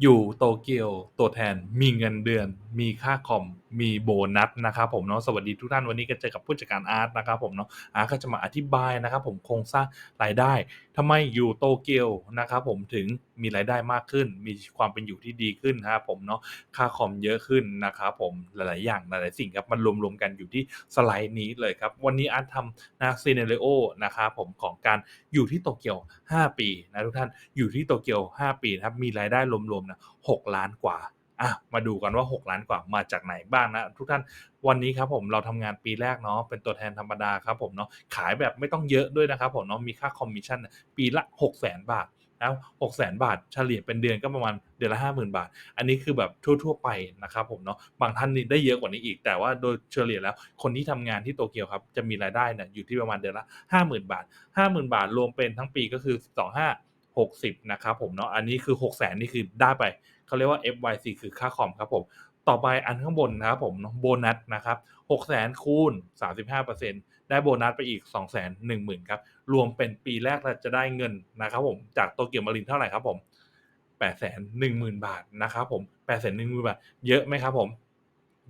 อยู่โตเกียวตัวแทนมีเงินเดือนมีค่าคอม มีโบนัสนะครับผมเนาะสวัสดีทุกท่านวันนี้ก็เจอกับผู้จัดการอาร์ตนะครับผมเนาะอาร์ตก็จะมาอธิบายนะครับผมโครงสร้างรายได้ทำไมอยู่โตเกียวนะครับผมถึงมีรายได้มากขึ้น มีความเป็นอยู่ที่ดีขึ้นนะครับผมเนาะค่าคอมเยอะขึ้นนะครับผมหลายๆอย่างหลายๆสิ่งครับมันรวมๆกันอยู่ที่สไลด์นี้เลยครับ วันนี้อาร์ตทำนะซีเนเรโอนะครับผมของการอยู่ที่โตเกียว 5 ปีนะทุกท่านอยู่ที่โตเกียว 5 ปีนะครับมีรายได้รวมๆนะ6ล้านกว่า อะมาดูกันว่า 6 ล้านกว่ามาจากไหนบ้างนะทุกท่านวันนี้ครับผมเราทำงานปีแรกเนาะเป็นตัวแทนธรรมดาครับผมเนาะขายแบบไม่ต้องเยอะด้วยนะครับผมเนาะมีค่าคอมมิชชั่นปีละ 6 0 0 0 0 0 บาทนะหกแสนบาทเฉลี่ยเป็นเดือนก็ประมาณเดือนละห้าหมื่นบาท อันนี้คือแบบทั่ว ๆ ไปนะครับผมเนาะ บางท่านนี่ได้เยอะกว่านี้อีก แต่ว่าโดยเฉลี่ยแล้ว คนที่ทำงานที่โตเกียวครับ จะมีรายได้เนี่ยอยู่ที่ประมาณเดือนละห้าหมื่นบาทห้าหมื่นบาทรวมเป็นทั้งปีก็คือสองห้า หกสิบนะครับผมเนาะอันนี้คือหกแสนนี่คือได้ไป เขาเรียกว่า FYC คือค่าคอมครับผมต่อไปอันข้างบนนะครับผมโบนัสนะครับหกแสนคูณสามสิบห้าเปอร์เซ็นต์ได้โบนัสไปอีก 2 1 0 0 0 0 0 ครับ รวมเป็นปีแรกเราจะได้เงินนะครับผมจากโตเกียวมารินเท่าไหร่ครับผม8 1 0 0 0 0 บาทนะครับผม8 1 0 0 0 0 บาท เยอะไหมครับผม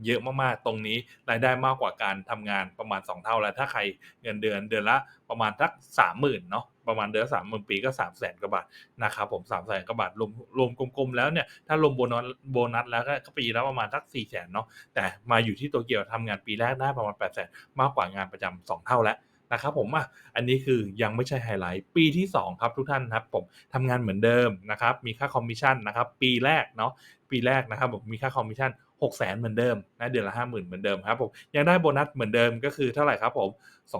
เยอะมากๆ ตรงนี้รายได้มากกว่าการทำงานประมาณ 2 เท่าแล้ว ถ้าใครเงินเดือนเดือนละประมาณสัก30,000เนาะประมาณเดือนละ30,000ปีก็300,000กว่าบาทนะครับผม300,000กว่าบาทรวมรวมกลมๆแล้วเนี่ยถ้ารวมโบนัสโบนัสแล้วก็ปีละประมาณสัก400,000เนาะแต่มาอยู่ที่โตเกียวทำงานปีแรกได้ประมาณ800,000มากกว่างานประจำ2เท่าแล้วนะครับผมอะอันนี้คือยังไม่ใช่ไฮไลท์ปีที่ 2 ครับทุกท่านครับผมทำงานเหมือนเดิมนะครับมีค่าคอมมิชชั่นนะครับปีแรกเนาะปีแรกนะครับผมมีค่าคอมมิชชั่น 6 0 0 0 0 0เหมือนเดิมนะเดือนละ50,000เหมือนเดิมครับผมยังได้โบนัสเหมือนเดิมก็คือเท่าไหร่ครับผม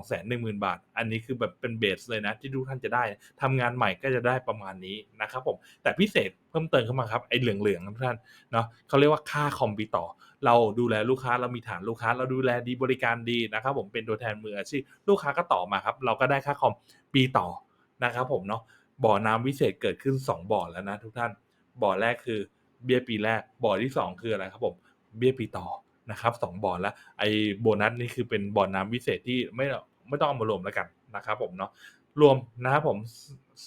210,000บาท อันนี้คือแบบเป็นเบสเลยนะที่ทุกท่านจะได้ทำงานใหม่ก็จะได้ประมาณนี้นะครับผมแต่พิเศษเพิ่มเติมเข้ามาครับไอ้เหลืองๆทุกท่านเนาะเขาเรียกว่าค่าคอมปีต่อเราดูแลลูกค้าเรามีฐานลูกค้า เราดูแลดีบริการดีนะครับผมเป็นตัวแทนมืออาชีพลูกค้าก็ต่อมาครับ เราก็ได้ค่าคอมปีต่อนะครับผมเนาะบ่อน้ำวิเศษเกิดขึ้น 2 บ่อแล้วนะทุกท่านบ่อแรกคือเบี้ยปีแรกบ่อที่ 2 คืออะไรครับผม เบี้ยปีต่อนะครับสองบ่อแล้วไอ้โบนัสนี่คือเป็นบ่อน้ำวิเศษที่ไม่ไม่ต้องเอามารวมแล้วกันนะครับผมเนาะรวมนะครับผม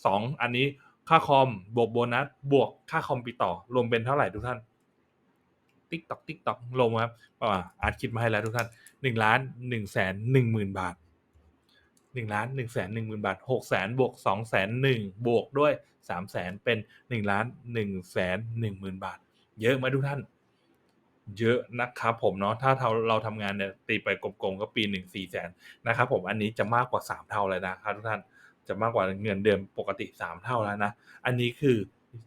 สองอันนี้ค่าคอมบวกโบนัสบวกค่าคอมปีต่อ รวมเป็นเท่าไหร่ทุกท่านติ๊กตอกติ๊กตอกลงครับอ่าอาร์ตคิดมาให้แล้วทุกท่านหนึ่งล้านหนึ่งแสนหนึ่งหมื่นบาทหนึ่งล้านหนึ่งแสนหนึ่งหมื่นบาทหกแสนบวกสองแสนหนึ่งบวกด้วยสามแสนเป็นหนึ่งล้านหนึ่งแสนหนึ่งหมื่นบาท เยอะไหมทุกท่าน เยอะนะครับผมเนาะถ้าเราเราทำงานเนี่ยตีไปกลมๆก็ปีหนึ่งสี่แสนนะครับผมอันนี้จะมากกว่าสามเท่าเลยนะครับทุกท่านจะมากกว่าเงินเดือนปกติสามเท่าแล้วนะ อันนี้คือ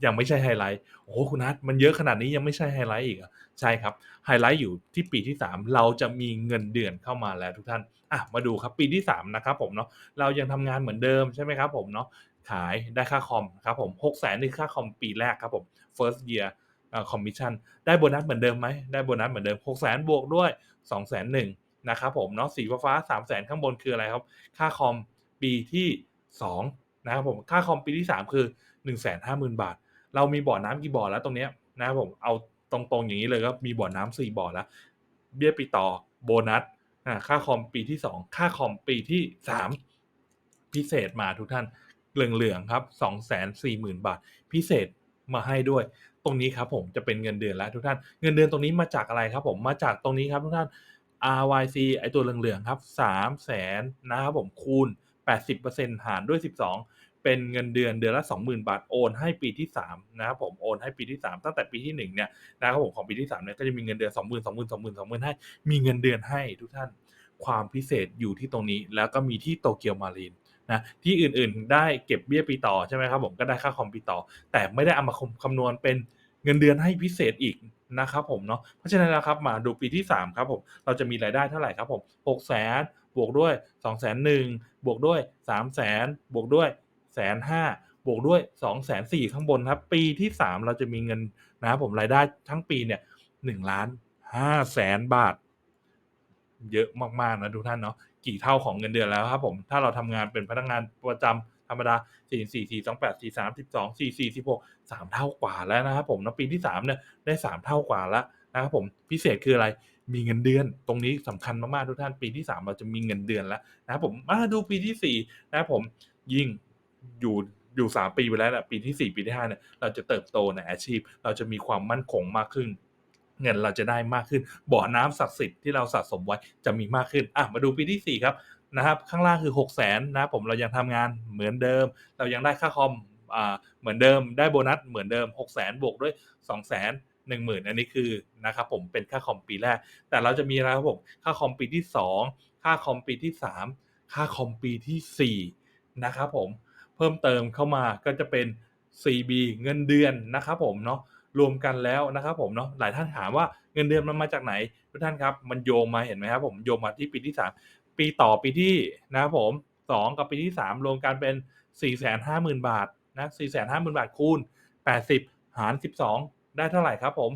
ยังไม่ใช่ไฮไลท์โอ้คุณนัทมันเยอะขนาดนี้ยังไม่ใช่ไฮไลท์อีกอะใช่ครับไฮไลท์อยู่ที่ปีที่ 3 เราจะมีเงินเดือนเข้ามาแล้วทุกท่านอะมาดูครับปีที่3นะครับผมเนาะเรายังทำงานเหมือนเดิมใช่ไหมครับผมเนาะขายได้ค่าคอมครับผม6 0 0 0 0นี่ค่าคอมปีแรกครับผม first year คอมมิชชั่นได้โบนัสเหมือนเดิมไหมได้โบนัสเหมือนเดิม6 0 0 0 0บวกด้วย 2 0 0 0 0 0นะครับผมเนาะสีฟ้า3 0 0 0 0ข้างบนคืออะไรครับ ค่าคอมปีที่2นะครับผมค่าคอมปีที่ 3 คือ 1 5 0 0 0 0 บาท เรามีบ่อน้ำกี่บ่อแล้วตรงเนี้ยนะครับผมเอาตรงๆอย่างนี้เลยก็มีบ่อน้ำสี่บ่อแล้วเบี้ยปีต่อโบนัสค่าคอมปีที่ 2 ค่าคอมปีที่ 3 พิเศษมาทุกท่านเหลืองๆครับ 2 4 0 0 0 0 บาท พิเศษมาให้ด้วย ตรงนี้ครับผมจะเป็นเงินเดือนแล้วทุกท่านเงินเดือนตรงนี้มาจากอะไรครับผมมาจากตรงนี้ครับทุกท่าน RYC ไอตัวเหลืองๆครับ3แสนนะครับผมคูณ 80%หารด้วย 12 เป็นเงินเดือนเดือนละ 20,000 บาทโอนให้ปีที่3นะครับผมโอนให้ปีที่ 3 ตั้งแต่ปีที่1เนี่ยนะครับผมของปีที่3เนี่ยก็จะมีเงินเดือน 20,000 20,000 20,000 20,000ให้มีเงินเดือนให้ทุกท่านความพิเศษอยู่ที่ตรงนี้แล้วก็มีที่โตเกียวมารีน นะที่อื่นๆ ได้เก็บเบี้ยปีต่อใช่ไหมครับผมก็ได้ค่าคอมปีต่อ แต่ไม่ได้เอามาคำนวณเป็นเงินเดือนให้พิเศษอีกนะครับผมเนาะเพราะฉะนั้นนะครับมาดูปีที่ 3 ครับผมเราจะมีรายได้เท่าไหร่ครับผม6 0 0 0 0 0บวกด้วย 2 0 0 0 0 0บวกด้วย 3 0 0 0 0 0บวกด้วยแสนห้าบวกด้วย2 0 0 0 0 0ข้างบนครับ ปีที่ 3 เราจะมีเงินนะครับผมรายได้ทั้งปีเนี่ย1ล้าน5แสนบาท เยอะมากๆนะทุกท่านเนาะ กี่เท่าของเงินเดือนแล้วครับผม ถ้าเราทำงานเป็นพนักงานประจำธรรมดา 4 4 4 2 8 4 3 12 4 4 16 3 เท่ากว่าแล้วนะครับผมนะปีที่3เนี่ยได้ 3 เท่ากว่าแล้วนะครับผม พิเศษคืออะไรมีเงินเดือน ตรงนี้สำคัญมากๆทุกท่าน ปีที่ 3 เราจะมีเงินเดือนแล้วนะครับผมมาดูปีที่4นะครับผมยิ่งอยู่อยู่ 3 ปีไปแล้วนี่ยปีที่ 4 ปีที่5เนี่ยเราจะเติบโตในอาชีพ เราจะมีความมั่นคงมากขึ้น เงินเราจะได้มากขึ้น บ่อน้ำศักดิ์สิทธิ์ที่เราสะสมไว้จะมีมากขึ้นอะมาดูปีที่ 4 ครับนะครับข้างล่างคือ 600,000นะผมเรายังทำงานเหมือนเดิม เรายังได้ค่าคอมอ่าเหมือนเดิมได้โบนัสเหมือนเดิม 600,000บวกด้วย 200,000 10,000 อันนี้คือนะครับผมเป็นค่าคอมปีแรก แต่เราจะมีอะไรครับผมค่าคอมปีที่ 2 ค่าคอมปีที่ 3 ค่าคอมปีที่ 4 นะครับผมเพิ่มเติมเข้ามาก็จะเป็น 4B เงินเดือนนะครับผมเนาะ รวมกันแล้วนะครับผมเนาะหลายท่านถามว่าเงินเดือนมันมาจากไหนทุกท่านครับ มันโยงมาเห็นไหมครับผมโยงมาที่ปีที่ 3 ปีต่อปีที่นะครับผม 2 กับปีที่ 3 รวมกันเป็น 450,000 บาทนะ450,000 บาทคูณ 80 หาร 12 ได้เท่าไหร่ครับผม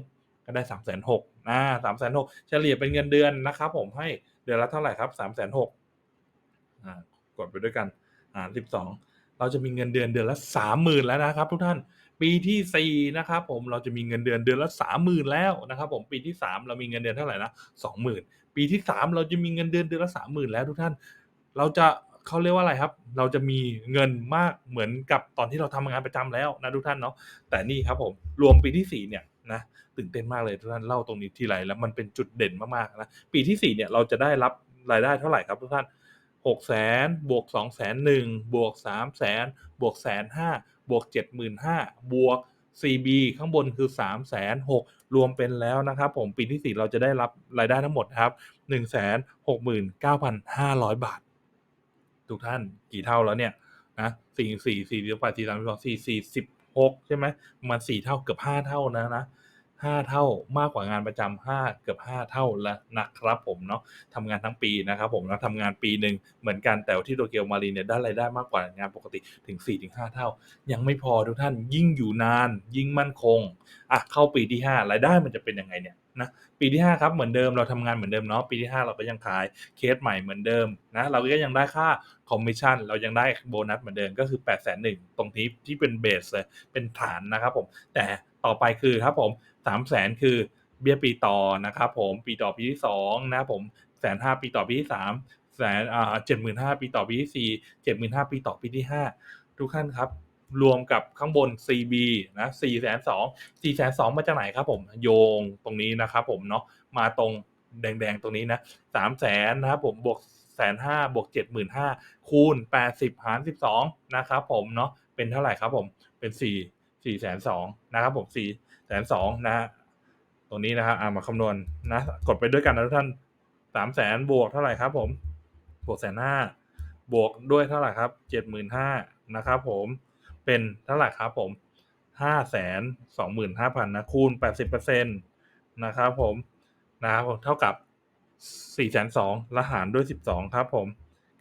ก็ได้ 360,000อา360,000เฉลี่ยเป็นเงินเดือนนะครับผมให้เดือนละเท่าไหร่ครับ360,000อ่ากดไปด้วยกันหาร12 เราจะมีเงินเดือนเดือนละ 30,000 แล้วนะครับทุกท่าน ปีที่ 4 นะครับผมเราจะมีเงินเดือนเดือนละ30,000 แล้วนะครับผมปีที่ 3 เรามีเงินเดือนเท่าไหร่นะ20,000 ปีที่ 3 เราจะมีเงินเดือนเดือนละ30,000 แล้วทุกท่าน เราจะเขาเรียกว่าอะไรครับ เราจะมีเงินมากเหมือนกับตอนที่เราทำงานประจำแล้วนะทุกท่านเนาะแต่นี่ครับผมรวมปีที่4เนี่ยนะตื่นเต้นมากเลยทุกท่านเล่าตรงนี้ทีไรแล้วมันเป็นจุดเด่นมากๆนะปีที่4เนี่ยเราจะได้รับรายได้เท่าไหร่ครับทุกท่าน600,000บวก201,000บวก300,000บวก105,000 บวก 75,000 บวก CB ข้างบนคือ306,000รวมเป็นแล้วนะครับผมปีที่ 4 เราจะได้รับรายได้ทั้งหมดครับ 169,500 บาท ทุกท่านกี่เท่าแล้วเนี่ยนะ44 48 43 44 16 ใช่ไหมประมาณ4เท่าเกือบ 5 เท่านะนะ 5 เท่ามากกว่างานประจำห้าเกือบ 5 เท่าแล้วนะครับผมเนาะทำงานทั้งปีนะครับผมแล้วทำงานปีหนึ่งเหมือนกันแต่ที่โตเกียวมารีเนี่ยได้รายได้มากกว่างานปกติถึง 4-5 เท่า ยังไม่พอทุกท่านยิ่งอยู่นาน ยิ่งมั่นคงอะเข้าปีที่ 5 รายได้มันจะเป็นยังไงเนี่ย นะปีที่ 5 ครับเหมือนเดิมเราทำงานเหมือนเดิมเนาะปีที่ 5 เราก็ยังขายเคสใหม่เหมือนเดิมนะเราก็ยังได้ค่าคอมมิชชั่นเรายังได้โบนัสเหมือนเดิมก็คือ8 0 0 0 0ตรงนี้ที่เป็นเบสเลยเป็นฐานนะครับผมแต่ต่อไปคือครับผม3 0 0 0 0 0คือเบี้ยปีต่อนะครับผมปีต่อปีที่2นะผมแสนห้าปีต่อปีที่3แสนอ่าเจ็ดหมื่นห้าปีต่อปีที่4 75,000ปีต่อปีที่5ทุกท่านครับ รวมกับข้างบน CB นะ4 2 0 0 0 4 2 0 0 0มาจากไหนครับผมโยงตรงนี้นะครับผมเนาะมาตรงแดงๆตรงนี้นะ3 0 0 0 0นะครับผมบวกแสนห้าบวก75,000คูณ80หาร12นะครับผมเนาะเป็นเท่าไหร่ครับผมเป็น4 4 2 0 0 0นะครับผม4แสนสองนะฮะตรงนี้นะครับอ่ามาคำนวณนะ กดไปด้วยกันนะทุกท่านสามแสนบวกเท่าไหร่ครับผมบวกแสนห้าบวกด้วยเท่าไหร่ครับเจ็ดหมื่นห้านะครับผม เป็นเท่าไหร่ครับผมห้าแสนสองหมื่นห้าพันนะคูณแปดสิบเปอร์เซ็นต์นะครับผมนะครับเท่ากับสี่แสนสองละหารด้วยสิบสองครับผม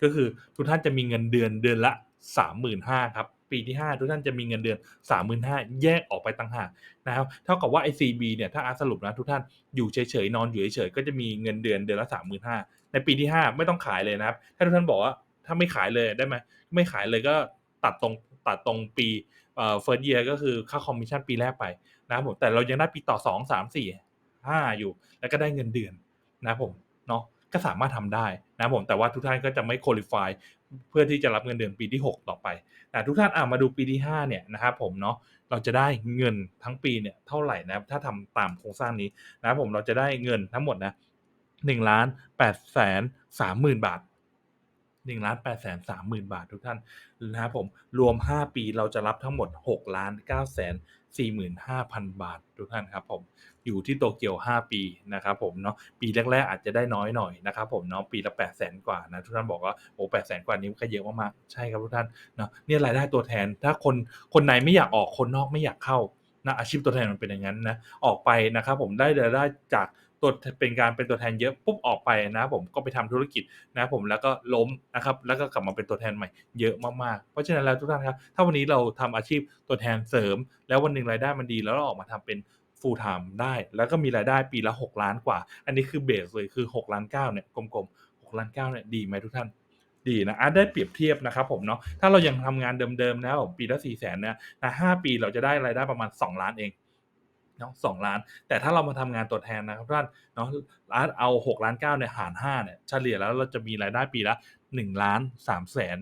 ก็คือทุกท่านจะมีเงินเดือนเดือนละสามหมื่นห้าครับ ปีที่5ทุกท่านจะมีเงินเดือน35,000แยกออกไปต่างหากนะครับ เท่ากับว่า ICB เนี่ยถ้าอาสรุปนะทุกท่านอยู่เฉยๆนอนอยู่เฉยๆก็จะมีเงินเดือนเดือนละ35,000ในปีที่5ไม่ต้องขายเลยนะครับ ถ้าทุกท่านบอกว่าถ้าไม่ขายเลยได้ไหมไม่ขายเลยก็ตัดตรง ตัดตรงปีเอ่อ first year ก็คือค่าคอมมิชชั่นปีแรกไปนะครับผมแต่เรายังได้ปีต่อ2 3 4 5อยู่ แล้วก็ได้เงินเดือนนะผมเนาะก็สามารถทำได้นะผมแต่ว่าทุกท่านก็จะไม่ qualify เพื่อที่จะรับเงินเดือนปีที่ 6 ต่อไปนะทุกท่านอ่ามาดูปีที่5เนี่ยนะครับผมเนาะเราจะได้เงินทั้งปีเนี่ยเท่าไหร่นะถ้าทำตามโครงสร้างนี้นะผมเราจะได้เงินทั้งหมดนะ1ล้าน8แสน30,000บาท 1ล้าน8แสน30,000บาททุกท่านนะครับผมรวม 5 ปีเราจะรับทั้งหมด6ล้าน9แสน45,000บาททุกท่านครับผมอยู่ที่โตเกียว 5 ปีนะครับผมเนาะปีแรกๆอาจจะได้น้อยหน่อยนะครับผมเนาะปีละ8 0 0 0 0 0กว่านะทุกท่านบอกว่าโอ้8 0 0 0 0 0กว่านี้ก็เยอะมากๆใช่ครับทุกท่านเนาะเนี่ยรายได้ตัวแทนถ้าคนคนในไม่อยากออกคนนอกไม่อยากเข้านะอาชีพตัวแทนมันเป็นอย่างนั้นนะออกไปนะครับผมได้รายได้จาก ตัวเป็นการเป็นตัวแทนเยอะปุ๊บออกไปนะ ผมก็ไปทำธุรกิจนะ ผมแล้วก็ล้มนะครับ แล้วก็กลับมาเป็นตัวแทนใหม่เยอะมากๆเพราะฉะนั้นแล้วทุกท่านครับถ้าวันนี้เราทำอาชีพตัวแทนเสริม แล้ววันหนึ่งรายได้มันดีแล้วเราออกมาทำเป็น full time ได้ แล้วก็มีรายได้ปีละ 6 ล้านกว่า อันนี้คือเบสเลยคือ6ล้าน9เนี่ยกลมๆ6ล้าน9เนี่ยดีไหมทุกท่านดีนะอาจได้เปรียบเทียบนะครับผมเนาะถ้าเรายังทำงานเดิมๆนะผมปีละ4 0 0 0 0นเนี่ยนะ5ปีเราจะได้รายได้ประมาณ 2 ล้านเอง เนาะ2ล้าน แต่ถ้าเรามาทำงานตัวแทนนะครับท่านเนาะอาจเอา6ล้าน9เนี่ยหาร5เนี่ยเฉลี่ยแล้วเราจะมีรายได้ปีละ1ล้าน3แสน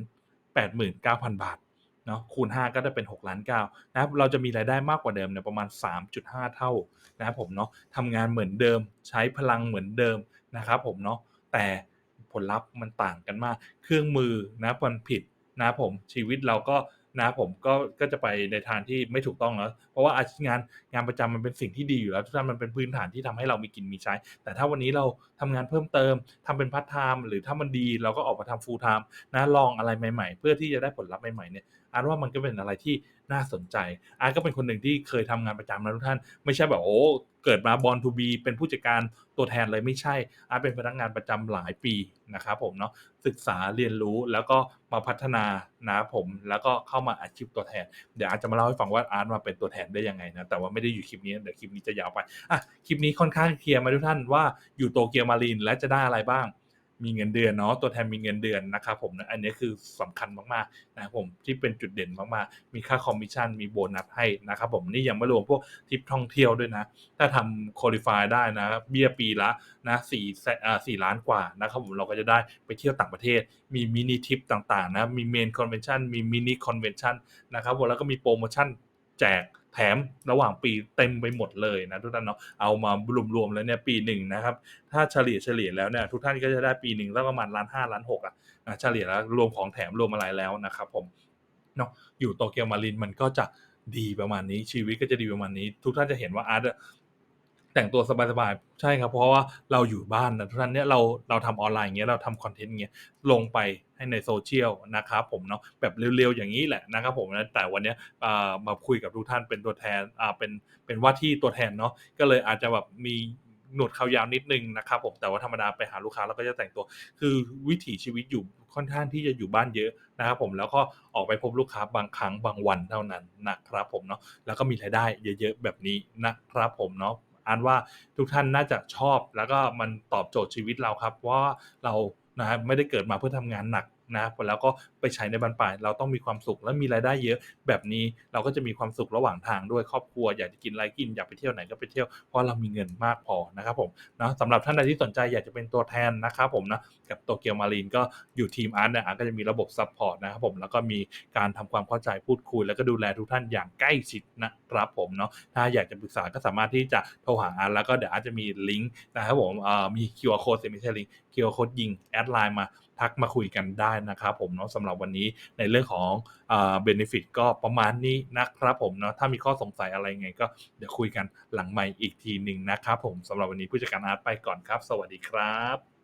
89,000บาทเนาะคูณ 5 ก็จะเป็น 6 ล้าน9นะครับเราจะมีรายได้มากกว่าเดิมเนี่ยประมาณ 3.5 เท่านะครับผมเนาะทำงานเหมือนเดิมใช้พลังเหมือนเดิมนะครับผมเนาะแต่ผลลัพธ์มันต่างกันมาก เครื่องมือนะมันผิดนะครับผมชีวิตเราก็ นะผมก็ก็จะไปในทางที่ไม่ถูกต้องแล้วเพราะว่าอาชีพงานงานประจำมันเป็นสิ่งที่ดีอยู่แล้วทุกท่านมันเป็นพื้นฐานที่ทำให้เรามีกินมีใช้ แต่ถ้าวันนี้เราทำงานเพิ่มเติมทำเป็นพาร์ทไทม์หรือถ้ามันดีเราก็ออกมาทำฟูลไทม์นะลองอะไรใหม่ ๆ เพื่อที่จะได้ผลลัพธ์ใหม่ๆเนี่ย อาร์ตว่ามันก็เป็นอะไรที่น่าสนใจ อาร์ตก็เป็นคนหนึ่งที่เคยทำงานประจำนะทุกท่าน ไม่ใช่แบบโอ้เกิดมาบอลทูบีเป็นผู้จัดการตัวแทนเลยไม่ใช่ อาร์ตเป็นพนักงานประจำหลายปีนะครับผมเนาะศึกษาเรียนรู้แล้วก็มาพัฒนานะผม แล้วก็เข้ามาอาชีพตัวแทน เดี๋ยวอาร์ตจะมาเล่าให้ฟังว่าอาร์ตมาเป็นตัวแทนได้ยังไงนะแต่ว่าไม่ได้อยู่คลิปนี้เดี๋ยวคลิปนี้จะยาวไปอะคลิปนี้ค่อนข้างเคลียร์มาทุกท่านว่าอยู่โตเกียวมารีนและจะได้อะไรบ้าง มีเงินเดือนเนาะตัวแทนมีเงินเดือนนะครับผมนะอันนี้คือสำคัญมากๆนะครับผมที่เป็นจุดเด่นมากๆ มีค่าคอมมิชชั่นมีโบนัสให้นะครับผมนี่ยังไม่รวมพวกทริปท่องเที่ยวด้วยนะ ถ้าทำคุริฟายได้นะเบี้ยปีละนะสี่แสนอ่าสี่ล้านกว่านะครับผมเราก็จะได้ไปเที่ยวต่างประเทศ มีมินิทริปต่างๆนะมีเมนคอนเวนชั่นมีมินิคอนเวนชั่นนะครับผมแล้วก็มีโปรโมชั่นแจก แถมระหว่างปีเต็มไปหมดเลยนะทุกท่านเนาะเอามารวมๆแล้วเนี่ยปีหนึ่งนะครับถ้าเฉลี่ยเฉลี่ยแล้วเนี่ยทุกท่านก็จะได้ปีหนึ่งแล้วประมาณล้านห้าล้านหกอะเฉลี่ยแล้วรวมของแถมรวมอะไรแล้วนะครับผมเนาะอยู่โตเกียวมารินมันก็จะดีประมาณนี้ชีวิตก็จะดีประมาณนี้ ทุกท่านจะเห็นว่าอาร์ต แต่งตัวสบายๆใช่ครับ เพราะว่าเราอยู่บ้านนะทุกท่านเนี่ยเราเราทำออนไลน์เงี้ยเราทำคอนเทนต์เงี้ยลงไปให้ในโซเชียลนะครับผมเนาะแบบเร็วๆอย่างนี้แหละนะครับผมนะแต่วันเนี้ยมาคุยกับทุกท่านเป็นตัวแทนอ่าเป็นเป็นว่าที่ตัวแทนเนาะก็เลยอาจจะแบบมีหนวดเขายาวนิดนึงนะครับผมแต่ว่าธรรมดาไปหาลูกค้าเราก็จะแต่งตัว คือวิถีชีวิตอยู่ค่อนข้างที่จะอยู่บ้านเยอะนะครับผมแล้วก็ออกไปพบลูกค้าบางครั้งบางวันเท่านั้นนะครับผมเนาะแล้วก็มีรายได้เยอะๆแบบนี้นะครับผมเนาะ อ่านว่าทุกท่านน่าจะชอบ แล้วก็มันตอบโจทย์ชีวิตเราครับว่าเรานะไม่ได้เกิดมาเพื่อทำงานหนัก นะครับแล้วก็ไปใช้ในบรรปลายเราต้องมีความสุขและมีรายได้เยอะ แบบนี้เราก็จะมีความสุขระหว่างทางด้วยครอบครัวอยากจะกินอะไรกินอยากไปเที่ยวไหนก็ไปเที่ยวเพราะเรามีเงินมากพอนะครับผมเนาะสำหรับท่านใดที่สนใจอยากจะเป็นตัวแทนนะครับผมนะกับโตเกียวมารีนก็อยู่ทีมอาร์ตเนี่ยอาร์ตก็จะมีระบบซัพพอร์ตนะครับผมแล้วก็มีการทำความเข้าใจพูดคุย แล้วก็ดูแลทุกท่านอย่างใกล้ชิดนะครับผมเนาะถ้าอยากจะปรึกษาก็สามารถที่จะโทรหาอาร์ตแล้วก็เดี๋ยวอาร์ตจะมีลิงก์นะครับผมเอ่อมี QR code ไม่ใช่ลิงก์ QR code ยิงแอดไลน์มาทักมาคุยกันได้นะครับผมเนาะสำหรับวันนี้ในเรื่องของเอ่อเบนฟิตก็ประมาณนี้นะครับผมเนาะถ้ามีข้อสงสัยอะไรไงก็เดี๋ยวคุยกันหลังใหม่อีกทีหนึ่งนะครับผมสำหรับวันนี้ผู้จัดการอาร์ตไปก่อนครับ สวัสดีครับ